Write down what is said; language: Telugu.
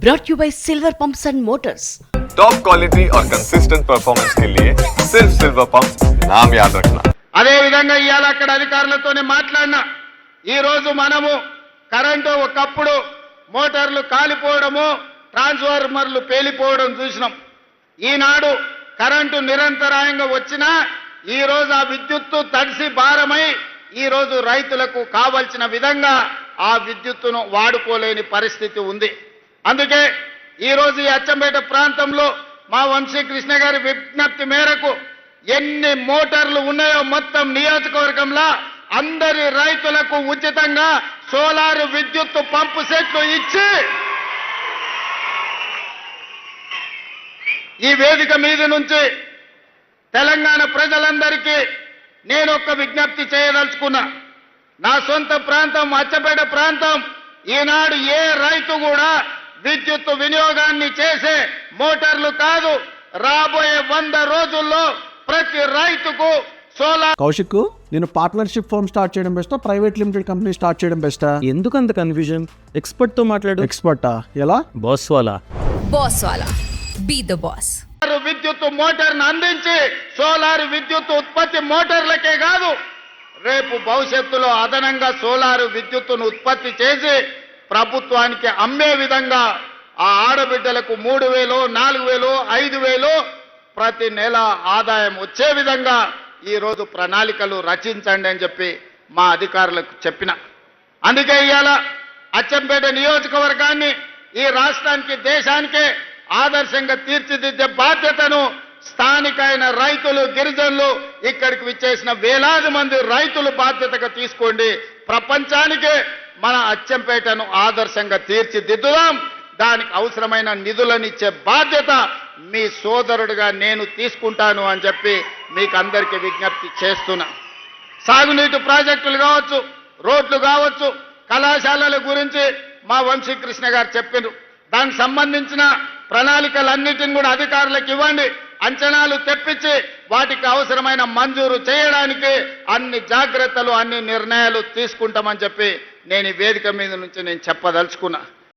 brought you by Silver Pumps and Motors. Top quality और कंसिस्टेंट परफॉर्मेंस के लिए सिर्फ सिल्वर पंप नाम याद रखना అదే విధంగా ఇవాళ అక్కడ అధికారులతోనే మాట్లాడినా ఈ రోజు మనము కరెంటు ఒకప్పుడు మోటార్లు కాలిపోవడము ట్రాన్స్ఫార్మర్లు పేలిపోవడం చూసినాం ఈనాడు కరెంటు నిరంతరాయంగా వచ్చినా ఈ రోజు ఆ విద్యుత్తు తడిసి భారమై ఈ రోజు రైతులకు కావలసిన విధంగా ఆ విద్యుత్తును వాడుకోలేని పరిస్థితి ఉంది అందుకే ఈరోజు ఈ అచ్చంపేట ప్రాంతంలో మా వంశీ కృష్ణ గారి విజ్ఞప్తి మేరకు ఎన్ని మోటార్లు ఉన్నాయో మొత్తం నియోజకవర్గంలో అందరి రైతులకు ఉచితంగా సోలార్ విద్యుత్ పంపు సెట్లు ఇచ్చి ఈ వేదిక మీద నుంచి తెలంగాణ ప్రజలందరికీ నేను ఒక విజ్ఞప్తి చేయదలుచుకున్నా. నా సొంత ప్రాంతం అచ్చపేట ప్రాంతం ఈనాడు ఏ రైతు కూడా విద్యుత్ వినియోగాన్ని చేసే మోటార్లు కాదు. రాబోయే వంద రోజుల్లో ప్రతి రైతుకు సోలార్ కౌశిక్ నేను పార్ట్నర్షిప్ ఫర్మ్ స్టార్ట్ చేయడం బెస్టా? ప్రైవేట్ లిమిటెడ్ కంపెనీ స్టార్ట్ చేయడం బెస్టా? ఎందుకు అంత కన్ఫ్యూజన్? ఎక్స్పర్ట్తో మాట్లాడు. ఎక్స్పర్టా? ఎలా? Boss Wala boss Wala be the boss. విద్యుత్ మోటార్ను అందించి సోలార్ విద్యుత్ ఉత్పత్తి మోటార్లకే కాదు. రేపు భవిష్యత్తులో అదనంగా సోలార్ విద్యుత్తును ఉత్పత్తి చేసి ప్రభుత్వానికి అమ్మే విధంగా ఆ ఆడబిడ్డలకు మూడు వేలు నాలుగు వేలు ఐదు వేలు ప్రతి నెల ఆదాయం వచ్చే విధంగా ఈరోజు ప్రణాళికలు రచించండి అని చెప్పి మా అధికారులకు చెప్పిన. అందుకే ఇవాళ అచ్చంపేట నియోజకవర్గాన్ని ఈ రాష్ట్రానికి దేశానికే ఆదర్శంగా తీర్చిదిద్దే బాధ్యతను స్థానికైన రైతులు గిరిజనులు ఇక్కడికి విచ్చేసిన వేలాది మంది రైతులు బాధ్యతగా తీసుకోండి. ప్రపంచానికే మన అచ్చంపేటను ఆదర్శంగా తీర్చిదిద్దుదాం. దానికి అవసరమైన నిధులనిచ్చే బాధ్యత మీ సోదరుడిగా నేను తీసుకుంటాను అని చెప్పి మీకు అందరికీ విజ్ఞప్తి చేస్తున్నా. సాగునీటి ప్రాజెక్టులు కావచ్చు రోడ్లు కావచ్చు కళాశాలల గురించి మా వంశీకృష్ణ గారు చెప్పారు దానికి సంబంధించిన ప్రణాళికలన్నిటిని కూడా అధికారులకు ఇవ్వండి. అంచనాలు తెప్పించి దానికి అవసరమైన మంజూరు చేయడానికి అన్ని జాగ్రత్తలు అన్ని నిర్ణయాలు తీసుకుంటామని చెప్పి నేను ఈ వేదిక మీద నుంచి నేను చెప్పదలుచుకున్నా.